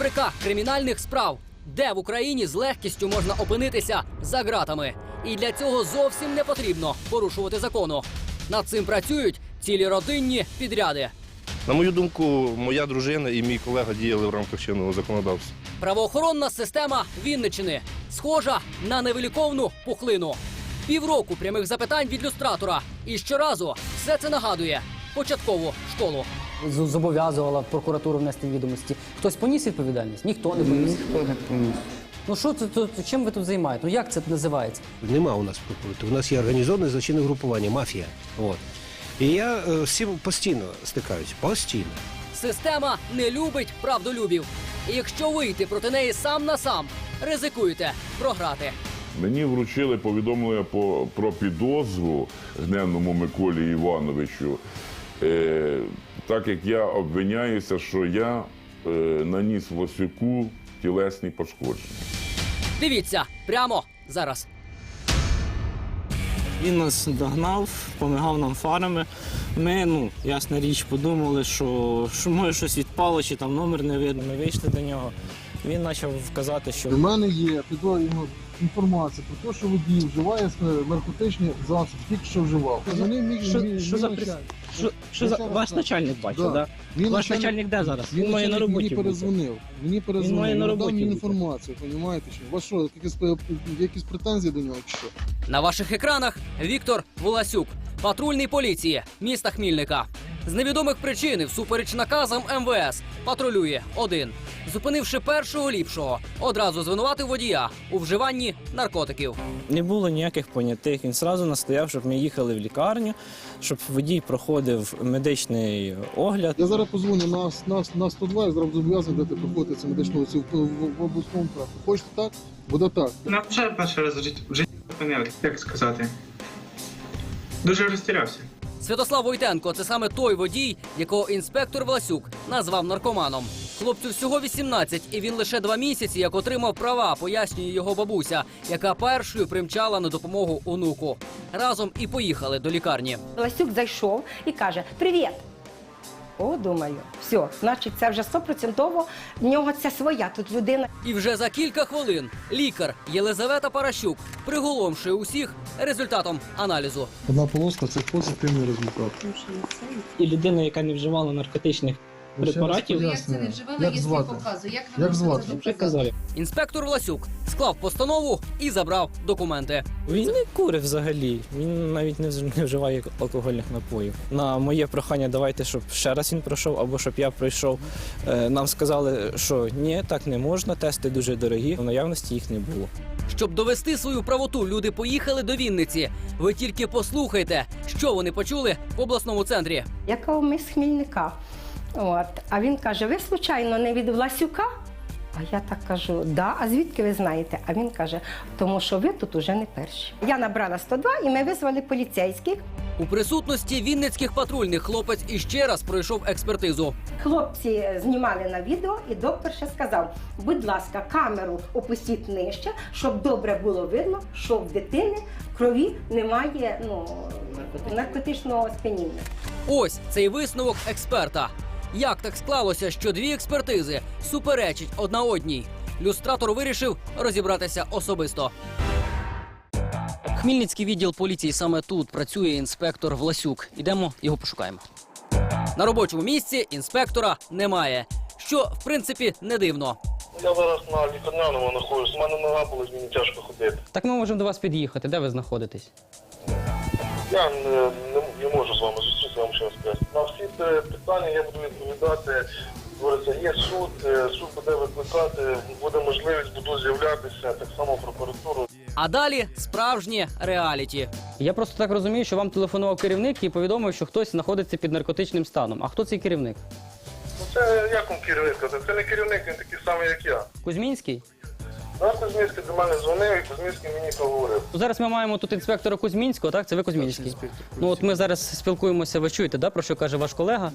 Фабрика кримінальних справ, де в Україні з легкістю можна опинитися за ґратами. І для цього зовсім не потрібно порушувати закону. Над цим працюють цілі родинні підряди. На мою думку, моя дружина і мій колега діяли в рамках чинного законодавства. Правоохоронна система Вінничини схожа на невиліковну пухлину. Півроку прямих запитань від люстратора. І щоразу все це нагадує початкову школу. Зобов'язувала прокуратуру внести відомості. Хтось поніс відповідальність? Ніхто не поніс. Ніхто не поніс. Ну що це то, чим ви тут займаєтесь? Ну як це називається? Нема у нас прокуратури. У нас є організоване злочинне групування, мафія. От. І я е, з цим постійно стикаюся. Постійно. Система не любить правдолюбів. І якщо вийти проти неї сам на сам, ризикуєте програти. Мені вручили повідомлення по, про підозру гневному Миколі Івановичу, е, так як я обвиняюся, що я е, наніс Лосюку тілесні пошкодження. Дивіться прямо зараз. Він нас догнав, помагав нам фарами. Ми, ну, ясна річ, подумали, що, що може щось відпало, чи там номер не видно. Ми вийшли до нього. Він почав вказати, що У мене є підозрюємо інформація про те, що водій вживає е, наркотичні засоби, тільки що вживав. Вони міг Що- мій- що мій за начальник. що, що за ваш начальник бачив, Да. да. Він Ваш начальник де зараз? Він, має на начальник роботі. Мені бути. перезвонив. Мені перезвонив. має на Він роботі мені бути. інформацію, розумієте? Що? У вас що, якісь, якісь претензії до нього чи що? На ваших екранах Віктор Воласюк, патрульний поліції міста Хмільника. З невідомих причин, і всупереч наказам МВС, патрулює один. Зупинивши першого ліпшого, одразу звинуватив водія у вживанні наркотиків. Не було ніяких понятих. Він одразу настояв, щоб ми їхали в лікарню, щоб водій проходив медичний огляд. Я зараз позвоню на, на, на 102 і зараз зобов'язаний дати проходити цю медичну оцінку в, в, в обласному трафі. Хочете так? Буде так. На вже перший раз в житті- в житті як сказати. Дуже розтірявся. Святослав Войтенко це саме той водій, якого інспектор Власюк назвав наркоманом. Хлопцю всього 18, і він лише два місяці як отримав права, пояснює його бабуся, яка першою примчала на допомогу онуку. Разом і поїхали до лікарні. Ласюк зайшов і каже: Привіт! О, думаю, все, значить, це вже стопроцентово в нього це своя тут людина. І вже за кілька хвилин лікар Єлизавета Паращук приголомшує усіх результатом аналізу. Одна полоска це позитивний результат. І людина, яка не вживала наркотичних препаратів, Як це не вживала, як звати? Як звати? вже казали. Інспектор Власюк склав постанову і забрав документи. Він не курить взагалі. Він навіть не вж- не вживає алкогольних напоїв. На моє прохання, давайте, щоб ще раз він пройшов, або щоб я пройшов. Е, Нам сказали, що ні, так не можна, тести дуже дорогі. В наявності їх не було. Щоб довести свою правоту, люди поїхали до Вінниці. Ви тільки послухайте, що вони почули в обласному центрі. Я кажу, ми з Хмільника. От. А він каже: ви случайно не від Власюка? А я так кажу, да, а звідки ви знаєте? А він каже, тому що ви тут уже не перші. Я набрала 102 і ми визвали поліцейських. У присутності вінницьких патрульних хлопець іще раз пройшов експертизу. Хлопці знімали на відео, і доктор ще сказав: будь ласка, камеру опустіть нижче, щоб добре було видно, що в дитини в крові немає ну, наркотичного сп'яніння. Ось цей висновок експерта. Як так склалося, що дві експертизи суперечать одна одній? Люстратор вирішив розібратися особисто. Хмільницький відділ поліції саме тут працює інспектор Власюк. Ідемо його пошукаємо. На робочому місці інспектора немає, що в принципі не дивно. Я зараз на лікарняному знаходжусь. У мене нога болить, мені тяжко ходити. Так ми можемо до вас під'їхати. Де ви знаходитесь? Я не, не, не можу з вами зустрітися, я вам ще раз поясню. На всі питання я буду відповідати. Говориться, є суд, е, суд буде викликати, буде можливість, буду з'являтися, так само прокуратуру. А далі справжнє реаліті. Я просто так розумію, що вам телефонував керівник і повідомив, що хтось знаходиться під наркотичним станом. А хто цей керівник? Ну це як вам керівник? Це не керівник, він такий самий, як я. Кузьмінський? Да, Кузьмінський до мене дзвонив і Кузьмінський мені поговорив. Ну, Зараз ми маємо тут інспектора Кузьмінського, так? Це ви Кузьмінський. Ну от ми зараз спілкуємося, ви чуєте, да, про що каже ваш колега?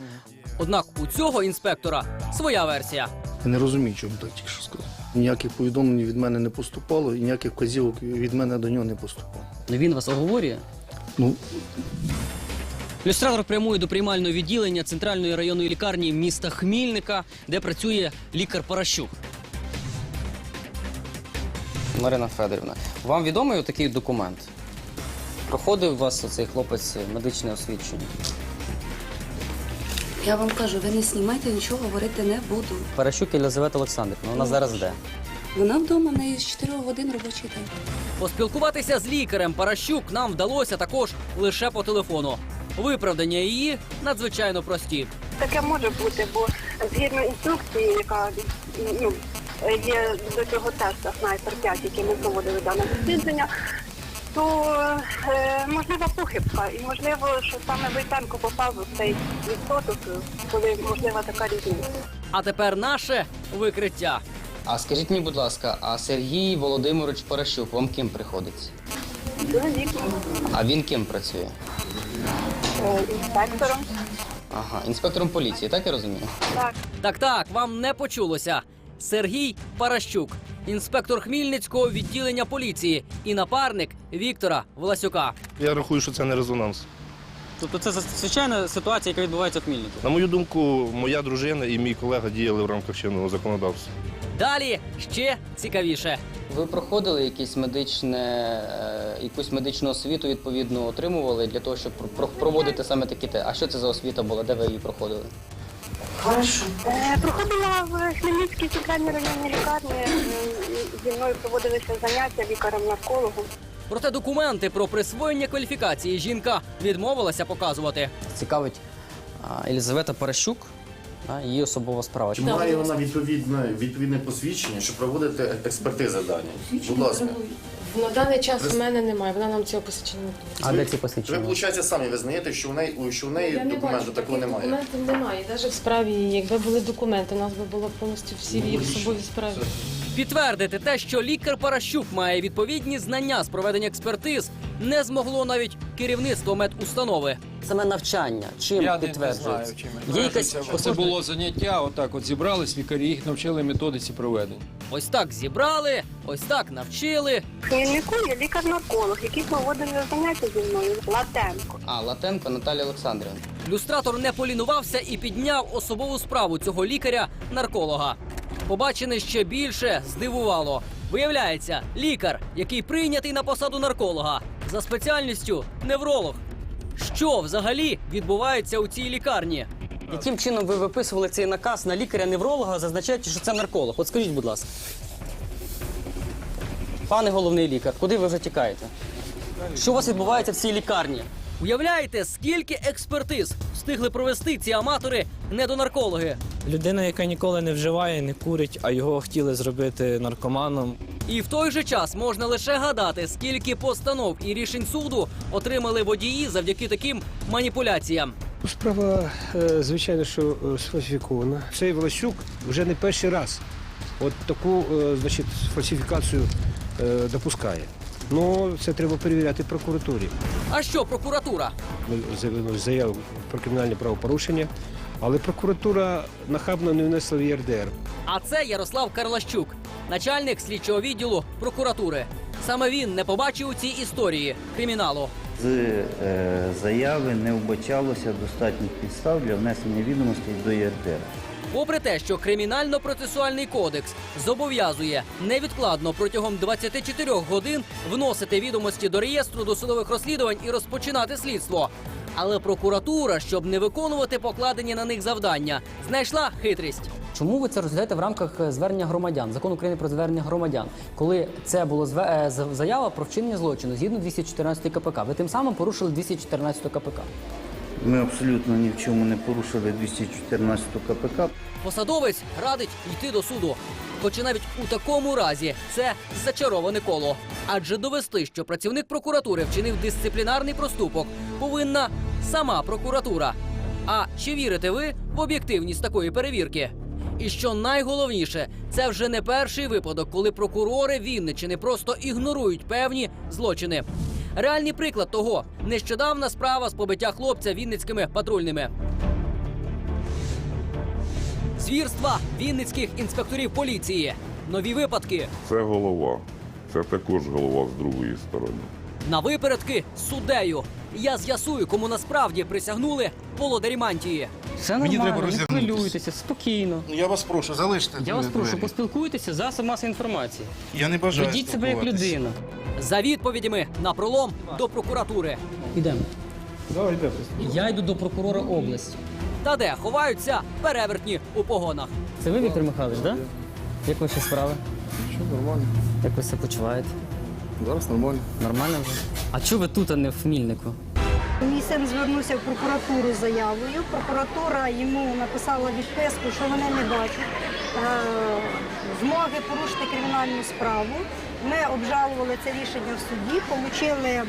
Однак у цього інспектора своя версія. Я не розумію, чому так тільки що сказав. Ніяких повідомлень від мене не поступало і ніяких вказівок від мене до нього не поступало. Ну він вас оговорює. Ну, Люстратор прямує до приймального відділення центральної районної лікарні міста Хмільника, де працює лікар Паращук. Марина Федорівна, вам відомий такий документ? Проходив у вас цей хлопець медичне освідчення? Я вам кажу, ви не знімайте, нічого говорити не буду. Паращук Єлизавета Олександрівна, вона зараз де? Вона вдома, в неї з 4 годин робочий день. Поспілкуватися з лікарем Паращук нам вдалося також лише по телефону. Виправдання її надзвичайно прості. Таке може бути, бо згідно інструкції, яка ну, є до цього тесту снайпер 5, який ми проводили дане дослідження, то е, можлива похибка, і можливо, що саме Войтенко попав у цей відсоток, коли можлива така різниця. А тепер наше викриття. А скажіть мені, будь ласка, а Сергій Володимирович Паращук вам ким приходиться? Чоловік А він ким працює? е, інспектором. Ага, інспектором поліції, так я розумію? Так. Так, так, вам не почулося. Сергій Паращук, інспектор Хмільницького відділення поліції і напарник Віктора Власюка. Я рахую, що це не резонанс. Тобто це звичайна ситуація, яка відбувається в Хмільнику. На мою думку, моя дружина і мій колега діяли в рамках чинного законодавства. Далі ще цікавіше. Ви проходили якісь медичне, е, якусь медичну освіту відповідно отримували для того, щоб про- проводити саме такі те. А що це за освіта була? Де ви її проходили? Е, Проходила в Хмельницькій центральній районній лікарні. е, Зі мною проводилися заняття лікарем-наркологом. Проте документи про присвоєння кваліфікації жінка відмовилася показувати. Цікавить Елізавета Паращук, її особова справа. Чи має вона відповідне, відповідне посвідчення, щоб проводити експертизи дані? Будь ласка. На даний час у мене немає, вона нам цього посвідчення не А де ці Ви, посвідчення? виходить, самі визнаєте, що в неї, що в неї документу такого немає. Документів немає. Навіть в справі, якби були документи, у нас би було повністю всі в особовій справі. Підтвердити те, що лікар Паращук має відповідні знання з проведення експертиз, не змогло навіть керівництво медустанови. Саме навчання. Чим Я не, не підтверджується? знаю, чим. Є якась Це було заняття, отак от зібрались лікарі, їх навчили методиці проведення. Ось так зібрали, ось так навчили. В є лікар-нарколог, який проводив заняття зі мною Латенко. А, Латенко Наталія Олександрівна. Люстратор не полінувався і підняв особову справу цього лікаря-нарколога. Побачене ще більше здивувало. Виявляється, лікар, який прийнятий на посаду нарколога, за спеціальністю невролог. Що взагалі відбувається у цій лікарні? Яким чином ви виписували цей наказ на лікаря-невролога, зазначаючи, що це нарколог? От скажіть, будь ласка. Пане головний лікар, куди ви вже тікаєте? Що у вас відбувається в цій лікарні? Уявляєте, скільки експертиз встигли провести ці аматори недонаркологи? Людина, яка ніколи не вживає, не курить, а його хотіли зробити наркоманом. І в той же час можна лише гадати, скільки постанов і рішень суду отримали водії завдяки таким маніпуляціям. Справа, е, звичайно, що е, сфальсифікована. Цей Власюк вже не перший раз от таку е, значить, фальсифікацію допускає. Ну, це треба перевіряти прокуратурі. А що прокуратура? Ми заявили заяву про кримінальне правопорушення, але прокуратура нахабно не внесла в ЄРДР. А це Ярослав Карлащук, начальник слідчого відділу прокуратури. Саме він не побачив у цій історії криміналу. Е, заяви не вбачалося достатніх підстав для внесення відомостей до ЄРДР. Попри те, що кримінально-процесуальний кодекс зобов'язує невідкладно протягом 24 годин вносити відомості до реєстру досудових розслідувань і розпочинати слідство. Але прокуратура, щоб не виконувати покладені на них завдання, знайшла хитрість. Чому ви це розглядаєте в рамках е, звернення громадян, закон України про звернення громадян, коли це було е, з- заява про вчинення злочину згідно 214 КПК? Ви тим самим порушили 214 КПК. Ми абсолютно ні в чому не порушили 214 КПК. Посадовець радить йти до суду. Хоча навіть у такому разі це зачароване коло. Адже довести, що працівник прокуратури вчинив дисциплінарний проступок, повинна сама прокуратура. А чи вірите ви в об'єктивність такої перевірки? І що найголовніше, це вже не перший випадок, коли прокурори Вінниччини просто ігнорують певні злочини. Реальний приклад того нещодавна справа з побиття хлопця вінницькими патрульними. Звірства вінницьких інспекторів поліції. Нові випадки Це голова. Це також голова з другої сторони. на випередки з суддею. Я з'ясую, кому насправді присягнули володарі мантії. Все Мені нормально, треба не розвернутися. хвилюйтеся, спокійно. Ну, Я вас прошу, залиште. Я вас двері. прошу, поспілкуйтеся за масової інформації. Я не бажаю. Ведіть себе як спілкуватися. людина. За відповідями на пролом до прокуратури. Ідемо. Я йду до прокурора області. Та де ховаються перевертні у погонах. Це ви, Віктор Михайлович, так? Да? Як ваші справи? Що нормально? Як ви себе почуваєте? Зараз нормально. Нормально вже? А чого ви тут, а не в Мільнику? Мій син звернувся в прокуратуру з заявою. Прокуратура йому написала відписку, що вони не бачать е, змоги порушити кримінальну справу. Ми обжалували це рішення в суді, отримали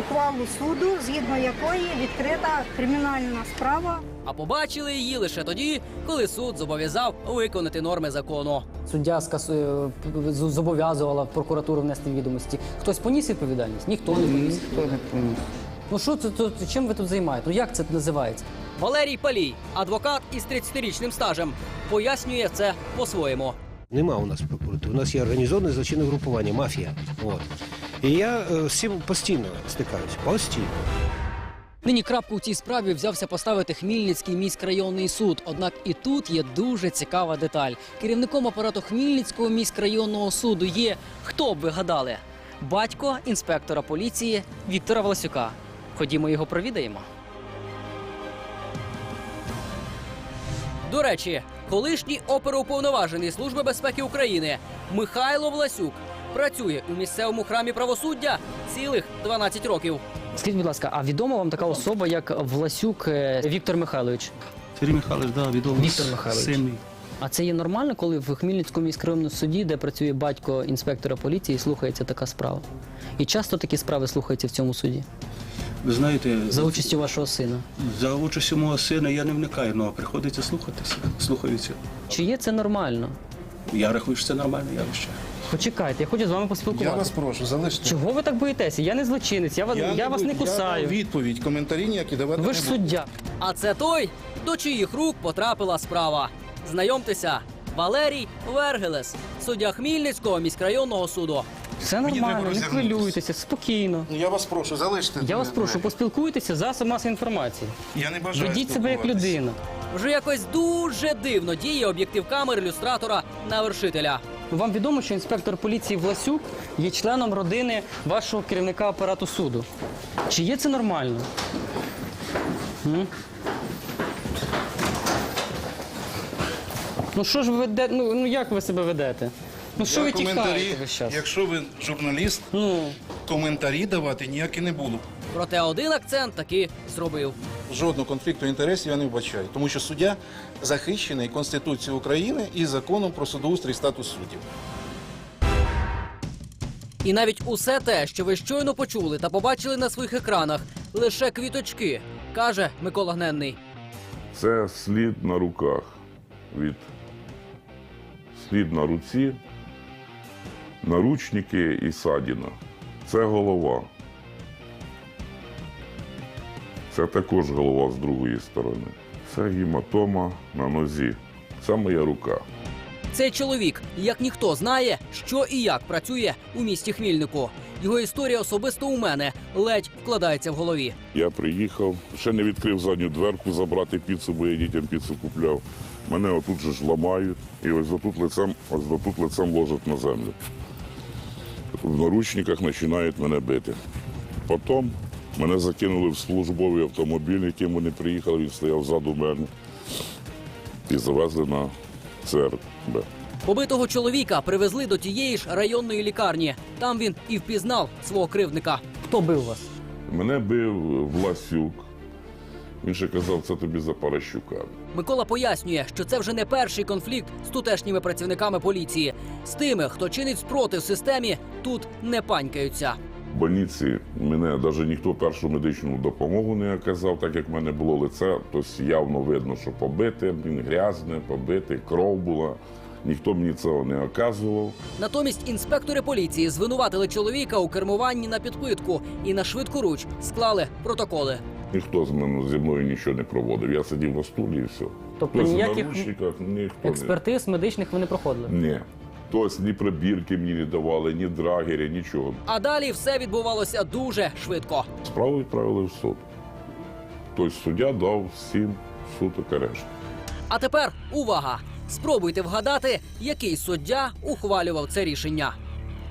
ухвалу суду, згідно якої відкрита кримінальна справа. А побачили її лише тоді, коли суд зобов'язав виконати норми закону. Суддя скасує, зобов'язувала прокуратуру внести відомості. Хтось поніс відповідальність? Ніхто не поніс. Ніхто не поніс. Ну що це, то, чим ви тут займаєтесь? Ну як це називається? Валерій Палій, адвокат із 30-річним стажем, пояснює це по-своєму. Нема у нас прокуратури. У нас є організоване злочинне групування, мафія. От. І я е, з цим постійно стикаюся. Постійно. Нині крапку у цій справі взявся поставити Хмільницький міськрайонний суд. Однак і тут є дуже цікава деталь. Керівником апарату Хмільницького міськрайонного суду є хто б ви гадали? Батько інспектора поліції Віктора Власюка. Ходімо його провідаємо. До речі, колишній оперуповноважений Служби безпеки України Михайло Власюк працює у місцевому храмі правосуддя цілих 12 років. Скажіть, будь ласка, а відома вам така особа, як Власюк е, Віктор Михайлович? Сергій Михайлович, да, відомий. Віктор Михайлович. Мій. А це є нормально, коли в Хмельницькому міськрайонному суді, де працює батько інспектора поліції, слухається така справа? І часто такі справи слухаються в цьому суді? Ви знаєте, За участю вашого сина. за участю мого сина я не вникаю, ну а приходиться слухатися. Слухаються. Чи є це нормально? Я рахую, що це нормальне явище. Почекайте, я хочу з вами Я поспілкуватися. вас прошу, залиште. Чого ви так боїтеся? Я не злочинець, я, вас, я, вас не Я кусаю. відповідь, коментарі ніякі давати Ви ж не буду. суддя. А це той, до чиїх рук потрапила справа. Знайомтеся, Валерій Вергелес, суддя Хмільницького міськрайонного суду. Все Мені нормально, не розвернутися. хвилюйтеся, спокійно. Ну, Я вас прошу, залиште. Я вас прошу, поспілкуйтеся за засоб масової інформації. Я не бажаю Ведіть себе як людина. Вже якось дуже дивно діє об'єктив камер ілюстратора на вершителя. Вам відомо, що інспектор поліції Власюк є членом родини вашого керівника апарату суду. Чи є це нормально? М? Ну що ж ви ведете? Ну, ну як ви себе ведете? Ну що ви тікаєте весь час? Якщо ви журналіст, Ну, коментарі давати ніякі не буду. Проте один акцент таки зробив. Жодного конфлікту інтересів я не вбачаю, тому що суддя захищений Конституцією України і законом про судоустрій і статус суддів. І навіть усе те, що ви щойно почули та побачили на своїх екранах, лише квіточки, каже Микола Гненний. Це слід на руках від слід на руці, наручники і садіна. Це голова. Це також голова з другої сторони. Це гематома на нозі. Це моя рука. Цей чоловік, як ніхто, знає, що і як працює у місті Хмільнику. Його історія особисто у мене ледь вкладається в голові. Я приїхав, ще не відкрив задню дверку забрати піцу, бо я дітям піцу купляв. Мене отут же ж ламають, і ось отут лицем, ось отут лицем ложать на землю. В наручниках починають мене бити. Потім мене закинули в службовий автомобіль, яким вони приїхали, він стояв ззаду мене. І завезли на ЦРБ. Побитого чоловіка привезли до тієї ж районної лікарні. Там він і впізнав свого кривдника. хто бив вас? Мене бив Власюк. Він ще казав, це тобі за Паращука. Микола пояснює, що це вже не перший конфлікт з тутешніми працівниками поліції. З тими, хто чинить спротив системі, тут не панькаються. Больниці мене навіть ніхто першу медичну допомогу не оказав, так як в мене було лице, тобто явно видно, що побите, він грязне, побите, кров була. Ніхто мені цього не оказував. Натомість інспектори поліції звинуватили чоловіка у кермуванні на підпитку і на швидкоруч склали протоколи. Ніхто з мене зі мною нічого не проводив. Я сидів на стулі і все. Тобто Хтось ніяких ніхто не. Експертиз медичних ви не проходили? Ні. Тобто ні прибірки мені не давали, ні драгері, нічого. А далі все відбувалося дуже швидко. Справу відправили в суд. Тобто суддя дав сім суток арешту. А тепер увага! Спробуйте вгадати, який суддя ухвалював це рішення.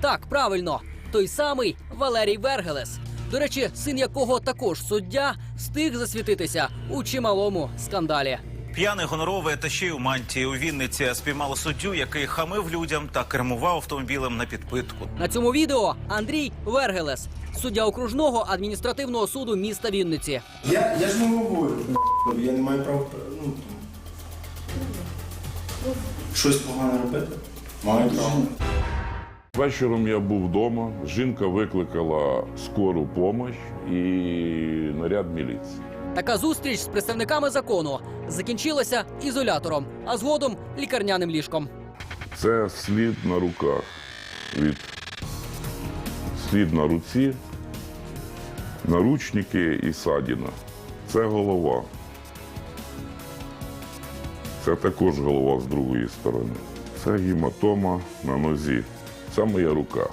Так, правильно, той самий Валерій Вергелес. До речі, син якого також суддя встиг засвітитися у чималому скандалі. П'яний гоноровий та ще й у мантії у Вінниці спіймало суддю, який хамив людям та кермував автомобілем на підпитку. На цьому відео Андрій Вергелес, суддя окружного адміністративного суду міста Вінниці. Я, я ж не говорю, я не маю права ну, щось погане робити. Маю право. Вечором я був вдома, жінка викликала скору допомогу і наряд міліції. Така зустріч з представниками закону закінчилася ізолятором, а згодом лікарняним ліжком. Це слід на руках від слід на руці, наручники і садіна. Це голова. Це також голова з другої сторони. Це гематома на нозі. Це моя рука.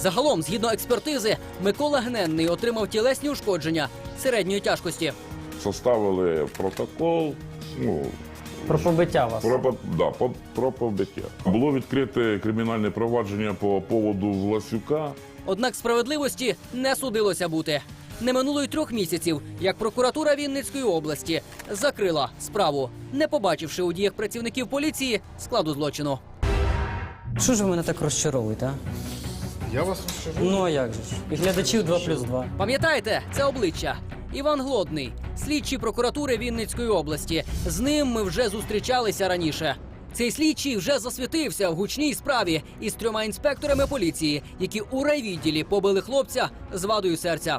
Загалом, згідно експертизи, Микола Гненний отримав тілесні ушкодження середньої тяжкості. Составили протокол. Ну, Про побиття вас. Про, да, по- про побиття. Було відкрите кримінальне провадження по поводу Власюка. Однак справедливості не судилося бути. Не минуло й трьох місяців, як прокуратура Вінницької області закрила справу, не побачивши у діях працівників поліції складу злочину. Що ж ви мене так розчаровуєте, а? Я вас розчарую. Ну а як же ж? І глядачів 2 плюс 2. Пам'ятаєте, це обличчя. Іван Глодний, слідчий прокуратури Вінницької області. З ним ми вже зустрічалися раніше. Цей слідчий вже засвітився в гучній справі із трьома інспекторами поліції, які у райвідділі побили хлопця з вадою серця.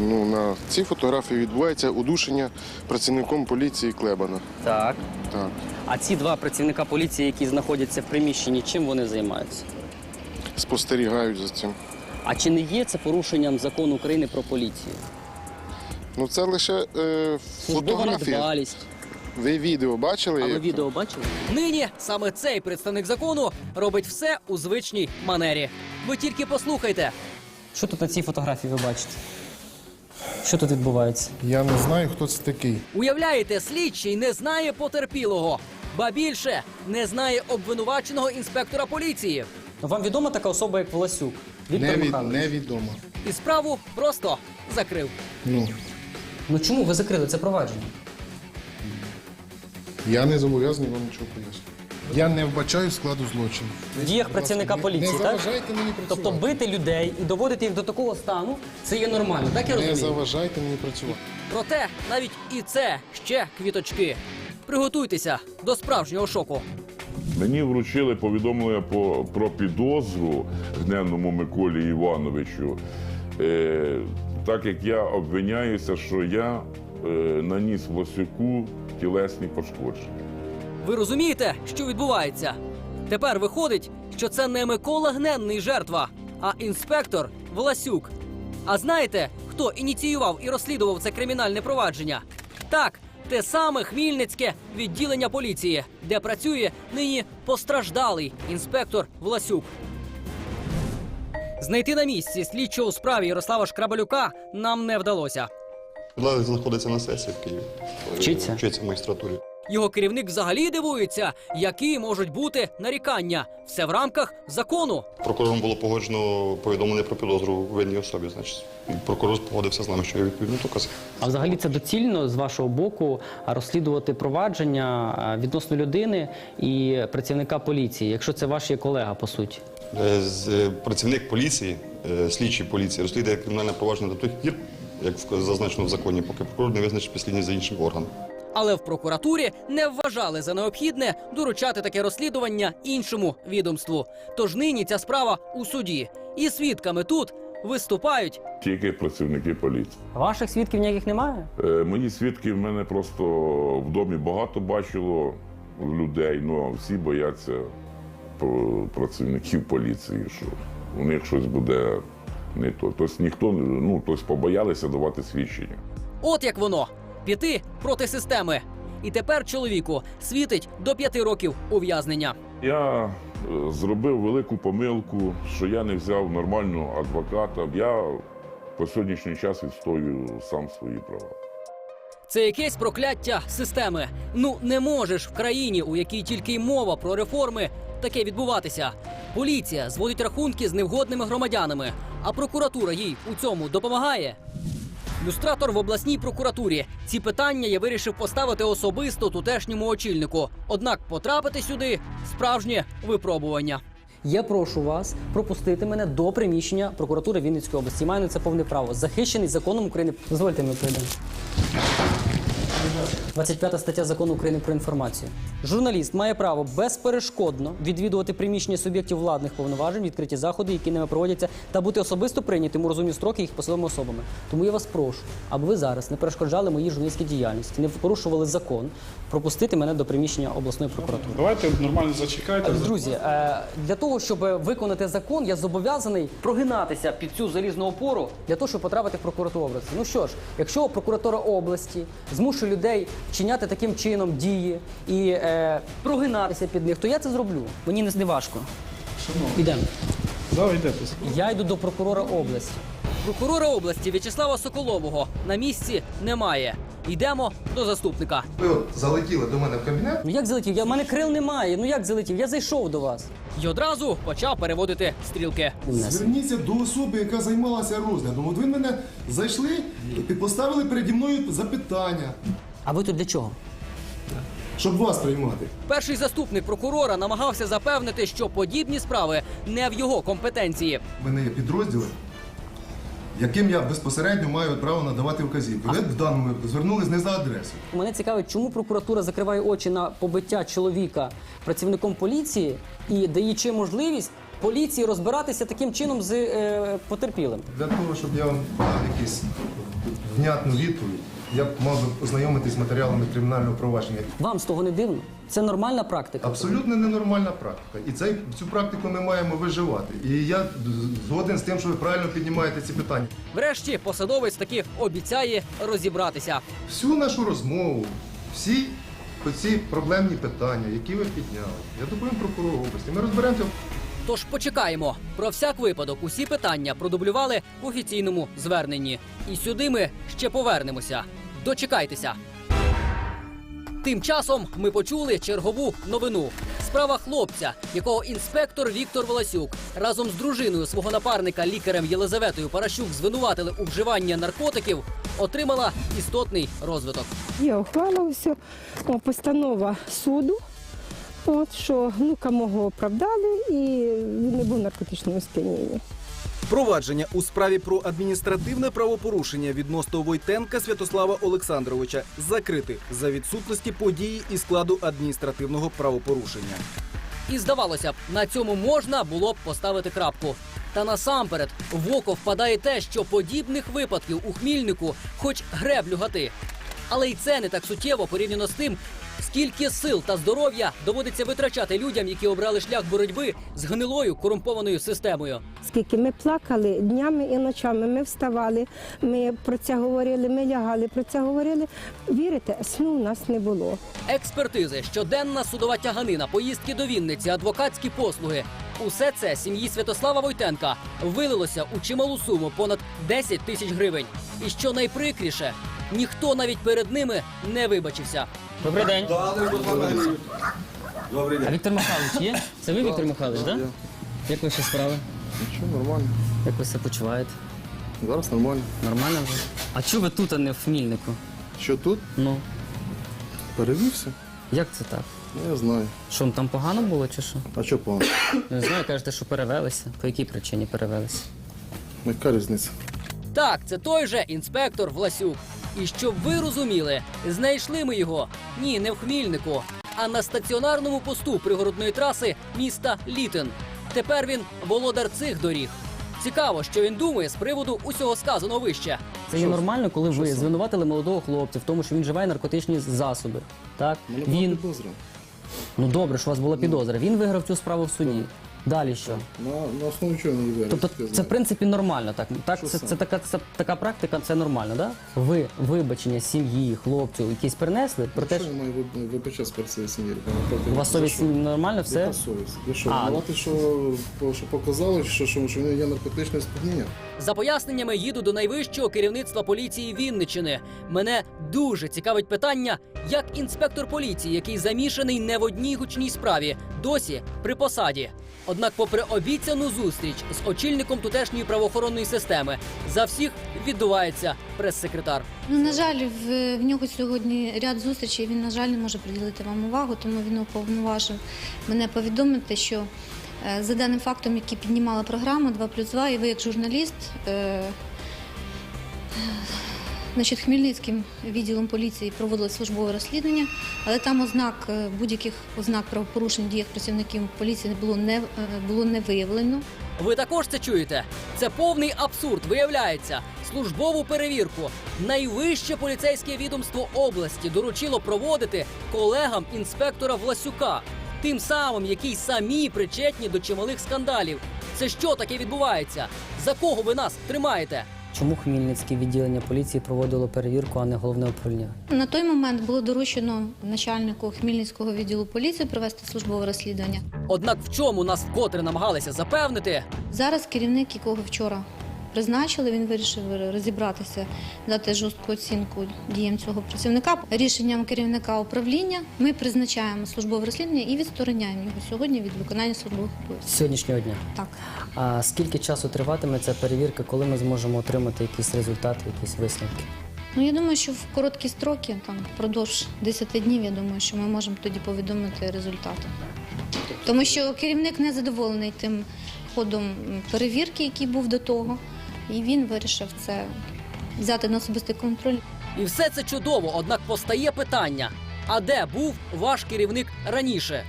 Ну, на цій фотографії відбувається удушення працівником поліції Клебана. Так. Так. А ці два працівника поліції, які знаходяться в приміщенні, чим вони займаються? Спостерігають за цим. А чи не є це порушенням закону України про поліцію? Ну це лише е, Службова фотографія. недбалість. Ви відео бачили? А ви як- відео бачили? Нині саме цей представник закону робить все у звичній манері. Ви тільки послухайте. Що тут на цій фотографії ви бачите? Що тут відбувається? Я не знаю, хто це такий. Уявляєте, слідчий не знає потерпілого, ба більше не знає обвинуваченого інспектора поліції. Вам відома така особа, як Волосюк? Віктор Невід, Михайлович? невідомо. І справу просто закрив. Ну, Ну чому ви закрили це провадження? я не зобов'язаний вам нічого пояснити. Я не вбачаю складу злочину. В діях працівника не- поліції, не так? заважайте мені працювати. Тобто бити людей і доводити їх до такого стану це є нормально, так я Не розумію? заважайте мені працювати. Проте навіть і це ще квіточки. Приготуйтеся до справжнього шоку. Мені вручили повідомлення по, про підозру гненному Миколі Івановичу, е, так як я обвиняюся, що я е, наніс Власюку тілесні пошкодження. Ви розумієте, що відбувається? Тепер виходить, що це не Микола Гненний жертва, а інспектор Власюк. А знаєте, хто ініціював і розслідував це кримінальне провадження? Так, те саме Хмільницьке відділення поліції, де працює нині постраждалий інспектор Власюк. Знайти на місці слідчого у справі Ярослава Шкрабалюка нам не вдалося. Влада знаходиться на сесії в Києві. Вчиться? Вчиться в магістратурі. Його керівник взагалі дивується, які можуть бути нарікання. Все в рамках закону. Прокурором було погоджено повідомлення про підозру винній особі. Значить, прокурор погодився з нами, що я відповідно доказ. А взагалі це доцільно з вашого боку розслідувати провадження відносно людини і працівника поліції, якщо це ваш є колега, по суті. Е, е, Працівник поліції, е, слідчий поліції, розслідує кримінальне провадження до тих пір, як зазначено в законі, поки прокурор не визначить підслідність за іншим органом. Але в прокуратурі не вважали за необхідне доручати таке розслідування іншому відомству. Тож нині ця справа у суді. І свідками тут виступають Тільки працівники поліції. Ваших свідків ніяких немає? Е, Мої свідки в мене просто в домі багато бачило людей, ну всі бояться працівників поліції, що у них щось буде не то. Тобто ніхто ну тобто побоялися давати свідчення. От як воно піти проти системи. І тепер чоловіку світить до п'яти років ув'язнення. Я е, зробив велику помилку, що я не взяв нормального адвоката. Я по сьогоднішній час відстоюю сам свої права. Це якесь прокляття системи. Ну не можеш в країні, у якій тільки й мова про реформи, таке відбуватися. Поліція зводить рахунки з невгодними громадянами, а прокуратура їй у цьому допомагає. Люстратор в обласній прокуратурі. Ці питання я вирішив поставити особисто тутешньому очільнику. Однак потрапити сюди справжнє випробування. Я прошу вас пропустити мене до приміщення прокуратури Вінницької області. Маю на це повне право. Захищений законом України. Дозвольте ми пройдемо. 25 стаття закону України про інформацію. Журналіст має право безперешкодно відвідувати приміщення суб'єктів владних повноважень, відкриті заходи, які ними проводяться, та бути особисто прийнятим у розумні строки їх посадовими особами. Тому я вас прошу, аби ви зараз не перешкоджали моїй журналістській діяльності, не порушували закон, пропустити мене до приміщення обласної прокуратури. Давайте нормально зачекайте. Друзі, е, для того, щоб виконати закон, я зобов'язаний прогинатися під цю залізну опору для того, щоб потрапити в прокуратуру області. Ну що ж, якщо прокуратура області змушує людей вчиняти таким чином дії і е, прогинатися під них, то я це зроблю. Мені не не важко. Ідемо. Давайте. Я йду до прокурора області. Прокурора області В'ячеслава Соколового на місці немає. Йдемо до заступника. Ви от залетіли до мене в кабінет. Ну як залетів? Я в мене крил немає. Ну як залетів? Я зайшов до вас. І одразу почав переводити стрілки. Зверніться до особи, яка займалася розглядом. От ви мене зайшли і поставили переді мною запитання. А ви тут для чого? Щоб вас приймати. Перший заступник прокурора намагався запевнити, що подібні справи не в його компетенції. У мене є підрозділи, яким я безпосередньо маю право надавати вказівки. Ви в даному випадку звернулись не за адресою. Мене цікавить, чому прокуратура закриває очі на побиття чоловіка працівником поліції і даючи можливість поліції розбиратися таким чином з е, потерпілим. Для того, щоб я вам дав якусь внятну відповідь, я б мав би ознайомитись з матеріалами кримінального провадження. Вам з того не дивно? Це нормальна практика. Абсолютно ненормальна практика. І цей, цю практику ми маємо виживати. І я згоден з тим, що ви правильно піднімаєте ці питання. Врешті посадовець таки обіцяє розібратися. Всю нашу розмову, всі оці проблемні питання, які ви підняли, я доповім прокурору області. Ми розберемося. Тож почекаємо. Про всяк випадок усі питання продублювали в офіційному зверненні. І сюди ми ще повернемося. Дочекайтеся. Тим часом ми почули чергову новину. Справа хлопця, якого інспектор Віктор Волосюк разом з дружиною свого напарника лікарем Єлизаветою Паращук звинуватили у вживанні наркотиків, отримала істотний розвиток. Все, о, постанова суду, от, що внука мого оправдали і він не був в наркотичному сп'янінні. Провадження у справі про адміністративне правопорушення відносно Войтенка Святослава Олександровича закрити за відсутності події і складу адміністративного правопорушення. І здавалося б, на цьому можна було б поставити крапку. Та насамперед в око впадає те, що подібних випадків у хмільнику хоч греблю гати. Але й це не так суттєво порівняно з тим, скільки сил та здоров'я доводиться витрачати людям, які обрали шлях боротьби з гнилою корумпованою системою. Скільки ми плакали днями і ночами, ми вставали, ми про це говорили, ми лягали, про це говорили. Вірите, сну у нас не було. Експертизи, щоденна судова тяганина, поїздки до Вінниці, адвокатські послуги. Усе це сім'ї Святослава Войтенка вилилося у чималу суму понад 10 тисяч гривень. І що найприкріше, ніхто навіть перед ними не вибачився. Добрий день. Добрий А Віктор Михайлович є? Це ви, Віктор Михайлович, так? Да? Як ваші справи? Нічого, нормально. Як ви себе почуваєте? Зараз нормально. Нормально вже? А чого ви тут, а не в Хмільнику? Що тут? Ну, Перевівся? як це так? Ну, Я знаю. Що, там погано було чи що? А що погано? Не знаю, кажете, що перевелися. По якій причині перевелися? Яка різниця? Так, це той же інспектор Власюк. І щоб ви розуміли, знайшли ми його ні, не в Хмільнику, а на стаціонарному посту пригородної траси міста Літин. Тепер він володар цих доріг. Цікаво, що він думає з приводу усього сказаного вище. Це є нормально, коли ви звинуватили молодого хлопця в тому, що він вживає наркотичні засоби. Так? Він... Ну добре, що у вас була підозра. Він виграв цю справу в суді. Далі що? На, на основі чого не є Тобто це в принципі нормально. Так, так Що це, це така це така практика, це нормально, да? Ви вибачення сім'ї, хлопцю, якісь принесли про те, Що маю вибачатися перед цією сім'єю? у вас совість нормально, все. Яка совість? Ви що, А. винувати, що, що показали, що, що, що є наркотичне сп'яніння? За поясненнями їду до найвищого керівництва поліції Вінничини. Мене дуже цікавить питання, як інспектор поліції, який замішаний не в одній гучній справі, досі при посаді. Однак, попри обіцяну зустріч з очільником тутешньої правоохоронної системи, за всіх відбувається прес-секретар. Ну, на жаль, в, в нього сьогодні ряд зустрічей. Він, на жаль, не може приділити вам увагу, тому він уповноважив мене повідомити, що е, за даним фактом, який піднімала програма 2 плюс 2, і ви як журналіст. Е, Значить, Хмельницьким відділом поліції проводили службове розслідування, але там ознак е, будь-яких ознак правопорушень в діях працівників поліції було не е, було не виявлено. Ви також це чуєте? Це повний абсурд. Виявляється, службову перевірку найвище поліцейське відомство області доручило проводити колегам інспектора Власюка, тим самим, які самі причетні до чималих скандалів. Це що таке відбувається? За кого ви нас тримаєте? Чому Хмельницьке відділення поліції проводило перевірку, а не головне управління? На той момент було доручено начальнику Хмельницького відділу поліції провести службове розслідування. Однак в чому нас вкотре намагалися запевнити? Зараз керівник, якого вчора призначили, він вирішив розібратися, дати жорстку оцінку діям цього працівника. Рішенням керівника управління ми призначаємо службове розслідування і відстороняємо його сьогодні від виконання службових обов'язків. Сьогоднішнього дня. Так. А скільки часу триватиме ця перевірка, коли ми зможемо отримати якісь результати, якісь висновки? Ну я думаю, що в короткі строки, там впродовж 10 днів, я думаю, що ми можемо тоді повідомити результати. Тому що керівник не задоволений тим ходом перевірки, який був до того, і він вирішив це взяти на особистий контроль. І все це чудово, однак постає питання: а де був ваш керівник раніше?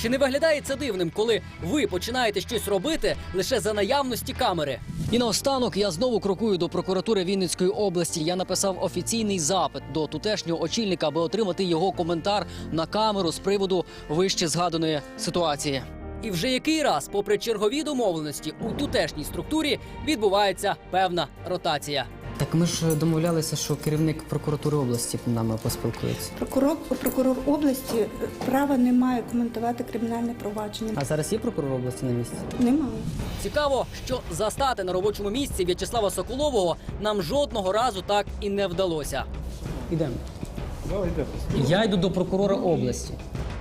Чи не виглядає це дивним, коли ви починаєте щось робити лише за наявності камери? І наостанок я знову крокую до прокуратури Вінницької області. Я написав офіційний запит до тутешнього очільника, аби отримати його коментар на камеру з приводу вище згаданої ситуації. І вже який раз, попри чергові домовленості, у тутешній структурі відбувається певна ротація. Так ми ж домовлялися, що керівник прокуратури області нами поспілкується. Прокурор, прокурор області е, права не має коментувати кримінальне провадження. А зараз є прокурор області на місці? Немає. Цікаво, що застати на робочому місці В'ячеслава Соколового нам жодного разу так і не вдалося. Ідемо. Йде. Я йду до прокурора області.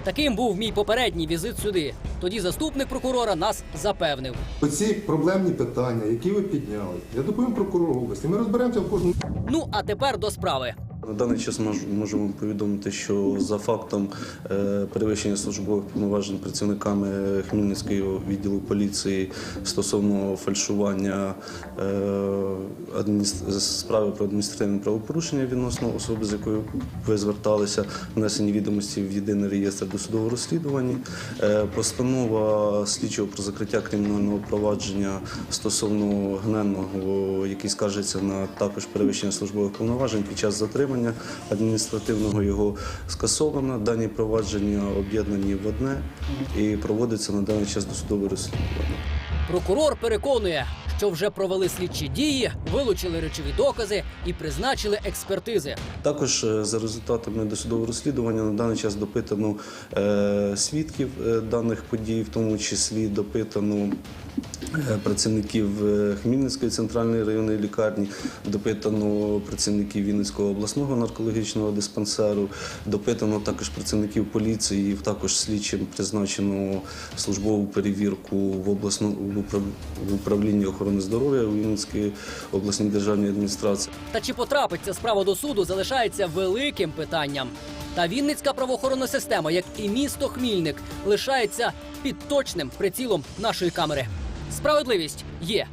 Таким був мій попередній візит сюди. Тоді заступник прокурора нас запевнив. Оці проблемні питання, які ви підняли, я доповім прокурору області. Ми розберемося в кожному. Ну а тепер до справи. На даний час мож- можемо повідомити, що за фактом е, перевищення службових повноважень працівниками Хмельницького відділу поліції стосовно фальшування е, справи про адміністративне правопорушення відносно особи, з якою ви зверталися, внесені відомості в єдиний реєстр досудового розслідування, Е, постанова слідчого про закриття кримінального провадження стосовно гненного, який скажеться на також перевищення службових повноважень під час затримання адміністративного його скасовано. Дані провадження об'єднані в одне і проводиться на даний час досудове розслідування. Прокурор переконує, що вже провели слідчі дії, вилучили речові докази і призначили експертизи. Також е, за результатами досудового розслідування на даний час допитано е, свідків е, даних подій, в тому числі допитано працівників е, Хмельницької центральної районної лікарні, допитано працівників Вінницького обласного наркологічного диспансеру, допитано також працівників поліції, також слідчим призначено службову перевірку в обласному в управ- управлінні охорони здоров'я у Вінницькій обласній державній адміністрації. Та чи потрапить ця справа до суду, залишається великим питанням. Та Вінницька правоохоронна система, як і місто Хмільник, лишається під точним прицілом нашої камери. Справедливість є.